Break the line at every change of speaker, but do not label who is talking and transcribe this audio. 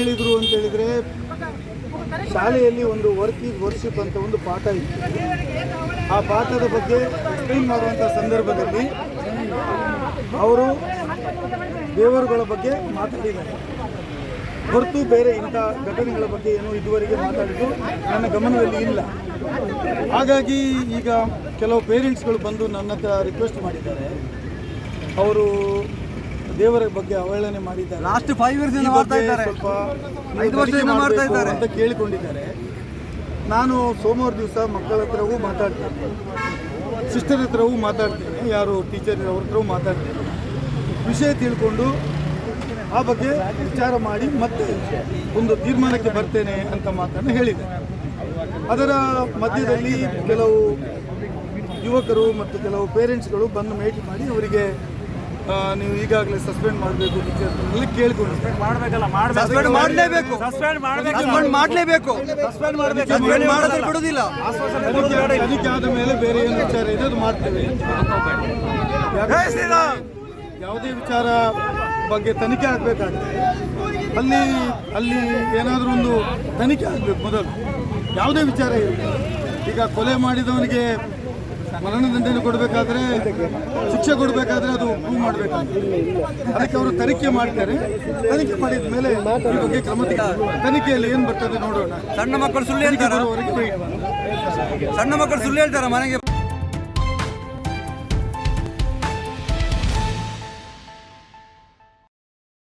ಹೇಳಿದ್ರು ಅಂತ ಹೇಳಿದ್ರೆ ಶಾಲೆಯಲ್ಲಿ ಒಂದು ವರ್ಕ್ ಈಸ್ ವರ್ಷಿಪ್ ಅಂತ ಒಂದು ಪಾಠ ಇತ್ತು. ಆ ಪಾಠದ ಬಗ್ಗೆ ಎಕ್ಸ್ಪ್ಲೈನ್ ಮಾಡುವಂಥ ಸಂದರ್ಭದಲ್ಲಿ ಅವರು ದೇವರುಗಳ ಬಗ್ಗೆ ಮಾತಾಡಿದ್ದಾರೆ. ಹೊರತು ಬೇರೆ ಇಂಥ ಘಟನೆಗಳ ಬಗ್ಗೆ ಏನು ಇದುವರೆಗೆ ಮಾತಾಡಿದ್ದು ನನ್ನ ಗಮನದಲ್ಲಿ ಇಲ್ಲ. ಹಾಗಾಗಿ ಈಗ ಕೆಲವು ಪೇರೆಂಟ್ಸ್ಗಳು ಬಂದು ನನ್ನ ಹತ್ರ ರಿಕ್ವೆಸ್ಟ್ ಮಾಡಿದ್ದಾರೆ. ಅವರು ದೇವರ ಬಗ್ಗೆ ಅವಹೇಳನೆ ಮಾಡಿದ್ದಾರೆ.
ಲಾಸ್ಟ್ ಫೈವ್ ಇಯರ್ಸ್ ಇಂದ ಮಾಡ್ತಾ ಇದ್ದಾರೆ.
ಸ್ವಲ್ಪ
ಐದು ವರ್ಷದಿಂದ ಮಾಡ್ತಾ ಇದ್ದಾರೆ.
ಅಂತ ಕೇಳಿಕೊಂಡಿದ್ದಾರೆ. ನಾನು ಸೋಮವಾರ ದಿವಸ ಮಕ್ಕಳ ಹತ್ರವೂ ಮಾತಾಡ್ತೇನೆ. ಸಿಸ್ಟರ್ ಹತ್ರವೂ ಮಾತಾಡ್ತೇನೆ. ಯಾರು ಟೀಚರ್ ಅವ್ರ ಹತ್ರವೂ ಮಾತಾಡ್ತೇನೆ. ವಿಷಯ ತಿಳ್ಕೊಂಡು ಆ ಬಗ್ಗೆ ವಿಚಾರ ಮಾಡಿ ಮತ್ತೆ ಒಂದು ತೀರ್ಮಾನಕ್ಕೆ ಬರ್ತೇನೆ ಅಂತ ಮಾತನ್ನು ಹೇಳಿದೆ ಅದರ ಮಧ್ಯದಲ್ಲಿ ಕೆಲವು ಯುವಕರು ಮತ್ತು ಕೆಲವು ಪೇರೆಂಟ್ಸ್ಗಳು ಬಂದು ಭೇಟಿ ಮಾಡಿ ಅವರಿಗೆ ನೀವು ಈಗಾಗಲೇ ಸಸ್ಪೆಂಡ್ ಮಾಡಬೇಕು ಟೀಚರ್ ಕೇಳ್ಕೊಂಡು.
ಸಸ್ಪೆಂಡ್ ಮಾಡಲೇಬೇಕು. ಸಸ್ಪೆಂಡ್ ಮಾಡಲೇಬೇಕು. ಸಸ್ಪೆಂಡ್ ಮಾಡಬೇಕು. ಸಸ್ಪೆಂಡ್ ಮಾಡಿದ್ರೆ ಬಿಡೋದಿಲ್ಲ
ತನಿಖೆ ತನಿಖೆ ಆದ ಮೇಲೆ ಬೇರೆ ಏನು ವಿಚಾರ ಇದೆ ಅದು ಮಾಡ್ತೇವೆ. ಯಾವುದೇ ವಿಚಾರ ಬಗ್ಗೆ ತನಿಖೆ ಆಗಬೇಕಾದ್ರೆ ಅಲ್ಲಿ ಅಲ್ಲಿ ಏನಾದರೂ ಒಂದು ತನಿಖೆ ಆಗಬೇಕು ಮೊದಲು. ಯಾವುದೇ ವಿಚಾರ ಇರಲಿ. ಈಗ ಕೊಲೆ ಮಾಡಿದವನಿಗೆ ಮರಣದಂಡನೆ ಕೊಡಬೇಕಾದ್ರೆ ಶಿಕ್ಷೆ ಕೊಡಬೇಕಾದ್ರೆ ಅದು ಪ್ರೂವ್ ಮಾಡಬೇಕು ಅದಕ್ಕೆ ಅವರು ತನಿಖೆ ಮಾಡ್ತಾರೆ ತನಿಖೆ ಮಾಡಿದ ಮೇಲೆ ಈ ಬಗ್ಗೆ ಕ್ರಮ. ತನಿಖೆಯಲ್ಲಿ ಏನು ಬರ್ತದೆ ನೋಡೋಣ
ಸಣ್ಣ ಮಕ್ಕಳು ಸುಳ್ಳು ಹೇಳ್ತಾರೆ. ಸಣ್ಣ ಮಕ್ಕಳು ಸುಳ್ಳು ಹೇಳ್ತಾರ ಮನೆಗೆ